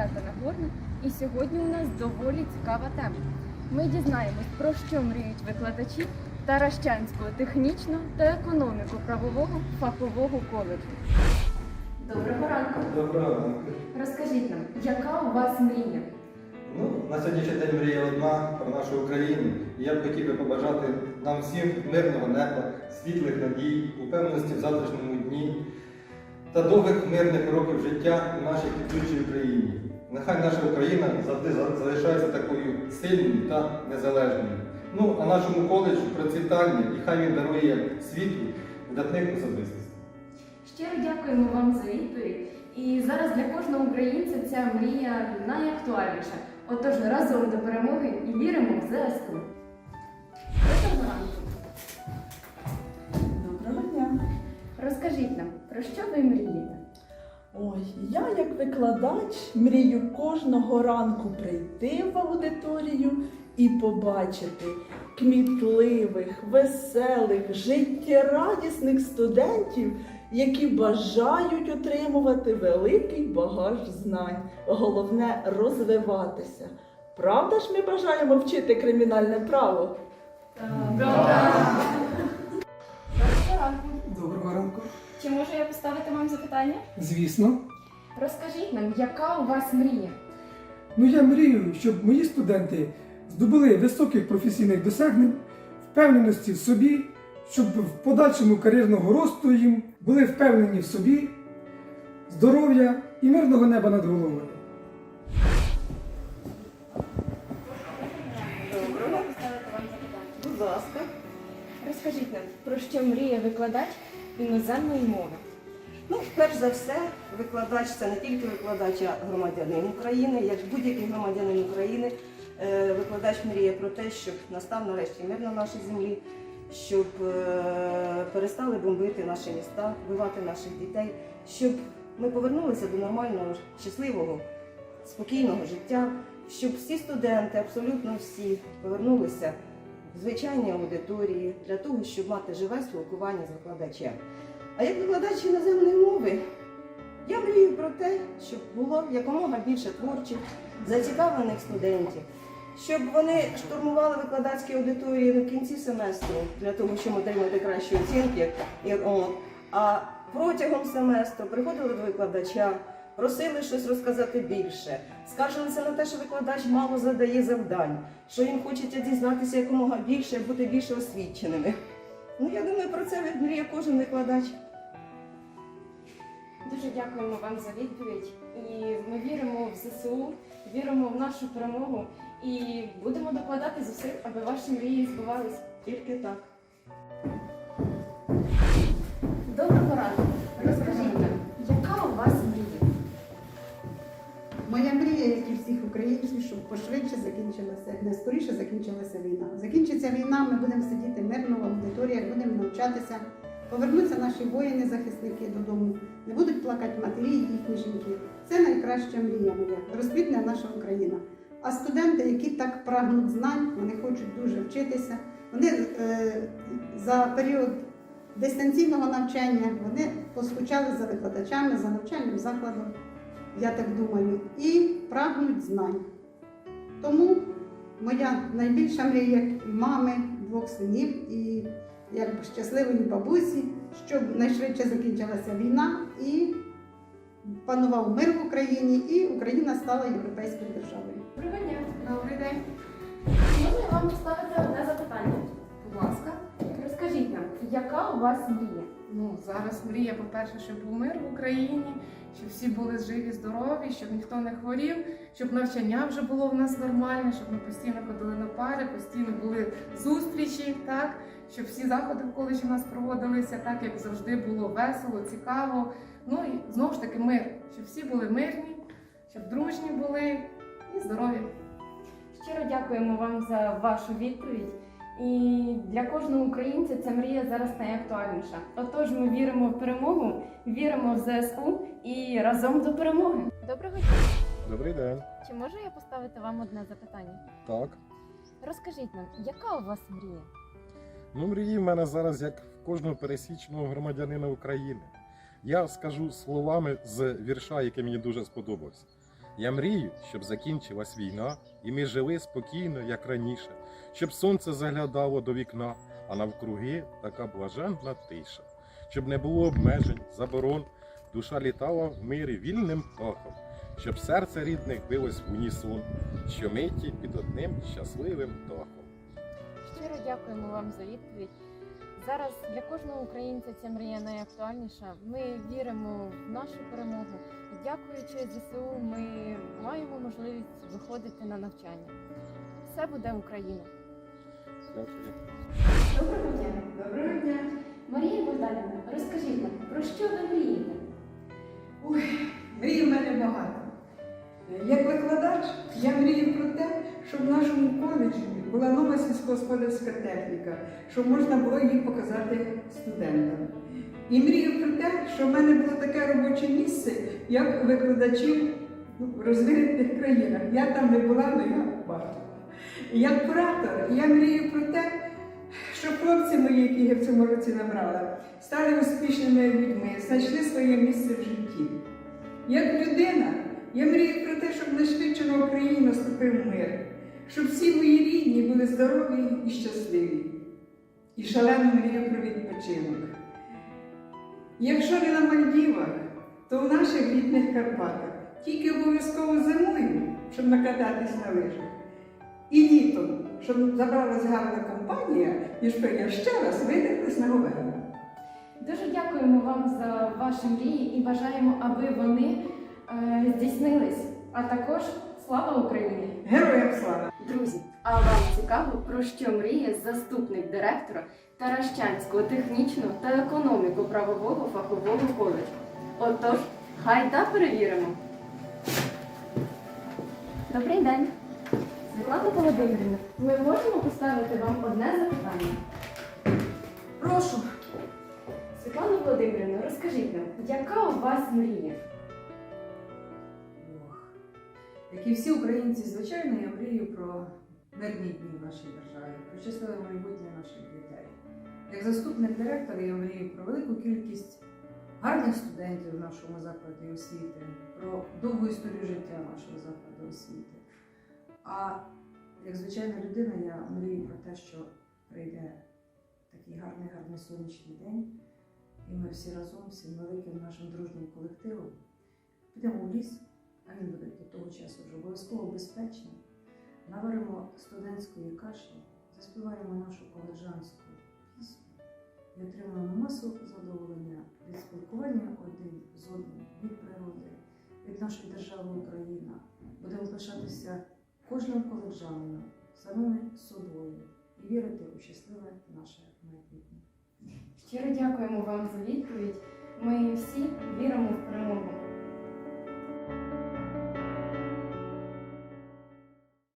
естафета Нагорна. І сьогодні у нас доволі цікава тема. Ми дізнаємось, про що мріють викладачі Таращанського технічного та економіко-правового фахового коледжу. Доброго ранку. Доброго ранку. Розкажіть нам, яка у вас мрія? Ну, на сьогоднішній день мрія одна про нашу Україну. І я б хотів би побажати нам всім мирного неба, світлих надій, упевненості в завтрашньому дні та довгих мирних років життя у нашій квітучій Україні. Нехай наша Україна завжди залишається такою сильною та незалежною. Ну, а нашому коледжу процвітання і хай він дарує світу видатних особистостей. Щиро дякуємо вам за відповідь. І зараз для кожного українця ця мрія найактуальніша. Отож, разом до перемоги і віримо в ЗСУ. Доброго ранку. Доброго дня. Розкажіть нам, про що ви мрієте? Ой, я як викладач мрію кожного ранку прийти в аудиторію і побачити кмітливих, веселих, життєрадісних студентів, які бажають отримувати великий багаж знань. Головне розвиватися. Правда ж ми бажаємо вчити кримінальне право? Доброго ранку. Доброго ранку. Чи можу я поставити вам запитання? Звісно. Розкажіть нам, яка у вас мрія? Ну я мрію, щоб мої студенти здобули високих професійних досягнень, впевненості в собі, щоб в подальшому кар'єрного росту їм були впевнені в собі, здоров'я і мирного неба над головою. Поставити вам запитання? Будь ласка. Розкажіть нам, про що мріє викладач іноземної мови? Ну, перш за все, викладач це не тільки викладач, а громадянин України. Як будь-який громадянин України, е, викладач мріє про те, щоб настав нарешті мир на нашій землі, щоб е, перестали бомбити наші міста, вбивати наших дітей, щоб ми повернулися до нормального, щасливого, спокійного життя, щоб всі студенти, абсолютно всі, повернулися в звичайні аудиторії для того, щоб мати живе спілкування з викладачем. А як викладач іноземної мови, я мрію про те, щоб було якомога більше творчих, зацікавлених студентів, щоб вони штурмували викладацькі аудиторії на кінці семестру для того, щоб отримати кращі оцінки. А протягом семестру приходили до викладача, просили щось розказати більше, скаржилися на те, що викладач мало задає завдань, що їм хочеться дізнатися якомога більше, бути більше освіченими. Ну, я думаю, про це мріє кожен викладач. Дуже дякуємо вам за відповідь. І ми віримо в ЗСУ, віримо в нашу перемогу і будемо докладати зусиль, аби ваші мрії збувались. Тільки так. Доброго ранку. Моя мрія, як і всіх українців, щоб пошвидше закінчилася, не скоріше закінчилася війна. Закінчиться війна, ми будемо сидіти мирно в аудиторіях, будемо навчатися. Повернуться наші воїни-захисники додому, не будуть плакати матері і їхні жінки. Це найкраща мрія моя. Розквітне наша Україна. А студенти, які так прагнуть знань, вони хочуть дуже вчитися. Вони е, за період дистанційного навчання вони поскучали за викладачами, за навчальним закладом я так думаю, і прагнуть знань. Тому моя найбільша мрія мами двох синів і якби щасливої бабусі, щоб найшвидше закінчилася війна і панував мир в Україні, і Україна стала європейською державою. Доброго дня. Добрий день. Можна вам поставити одне запитання? Будь ласка. Розкажіть нам, яка у вас мрія? Ну зараз мрія, по-перше, щоб був мир в Україні, щоб всі були живі, здорові, щоб ніхто не хворів, щоб навчання вже було в нас нормальне, щоб ми постійно ходили на пари, постійно були зустрічі, так щоб всі заходи в коледжі у нас проводилися так, як завжди було весело, цікаво. Ну і знову ж таки мир, щоб всі були мирні, щоб дружні були і здорові. Щиро дякуємо вам за вашу відповідь. І для кожного українця ця мрія зараз найактуальніша. Отож, ми віримо в перемогу, віримо в ЗСУ і разом до перемоги. Доброго дня! Добрий день. Чи можу я поставити вам одне запитання? Так. Розкажіть нам, яка у вас мрія? Ну, мрії в мене зараз як в кожного пересічного громадянина України. Я скажу словами з вірша, який мені дуже сподобався. Я мрію, щоб закінчилась війна, і ми жили спокійно, як раніше, щоб сонце заглядало до вікна, а навкруги така блаженна тиша, щоб не було обмежень, заборон, душа літала в мирі вільним птахом, щоб серце рідних билось в унісон, щомиті під одним щасливим дахом. Щиро дякуємо вам за відповідь. Зараз для кожного українця ця мрія найактуальніша. Ми віримо в нашу перемогу. Дякуючи ЗСУ, ми маємо можливість виходити на навчання. Все буде Україна! Дякую. Доброго дня! Доброго дня! Марія Богданівна, розкажіть нам, про що ви мрієте? Ой, мрій в мене багато. Як викладач, я мрію про те, щоб в нашому коледжі була нова сільськогосподарська техніка, щоб можна було її показати студентам. І мрію про те, щоб в мене було таке робоче місце, як у викладачів ну, в розвинених країнах. Я там не була, але я бачила. Як куратор, я мрію про те, щоб хлопці мої, які я в цьому році набрала, стали успішними людьми, знайшли своє місце в житті. Як людина, я мрію про те, щоб найшвидше на Україні наступив мир, щоб всі мої рідні були здорові і щасливі. І шалено мрію про відпочинок. Якщо не на Мальдівах, то в наших рідних Карпатах тільки обов'язково зимою, щоб накататись на лижах. І літом, щоб забралась гарна компанія, і щоб я ще раз видихлась на Говерло. Дуже дякуємо вам за ваші мрії і бажаємо, аби вони е, здійснились. А також слава Україні! Героям слава! Друзі, а вам цікаво, про що мріє заступник директора Таращанського технічного та економіко-правового фахового коледжу? Отож, гайда перевіримо. Добрий день. Світлана Володимирівна, ми можемо поставити вам одне запитання. Прошу. Світлана Володимирівна, розкажіть нам, яка у вас мрія? Ох. Як і всі українці, звичайно, я мрію про мирні дні в нашій державі, про щасливе майбутнє наших дітей. Як заступник директора я мрію про велику кількість гарних студентів в нашому закладі освіти, про довгу історію життя нашого закладу освіти. А як звичайна людина, я мрію про те, що прийде такий гарний, гарний сонячний день, і ми всі разом, всім великим нашим дружнім колективом підемо в ліс, а він буде до того часу вже обов'язково безпечним. Наваримо студентської каші, заспіваємо нашу коледжанську пісню і отримаємо масу задоволення від спілкування один з одним, від природи, від нашої держави Україна. Будемо пишатися кожним коледжанином, самими собою і вірити у щасливе наше майбутнє. Щиро дякуємо вам за відповідь. Ми всі віримо в перемогу.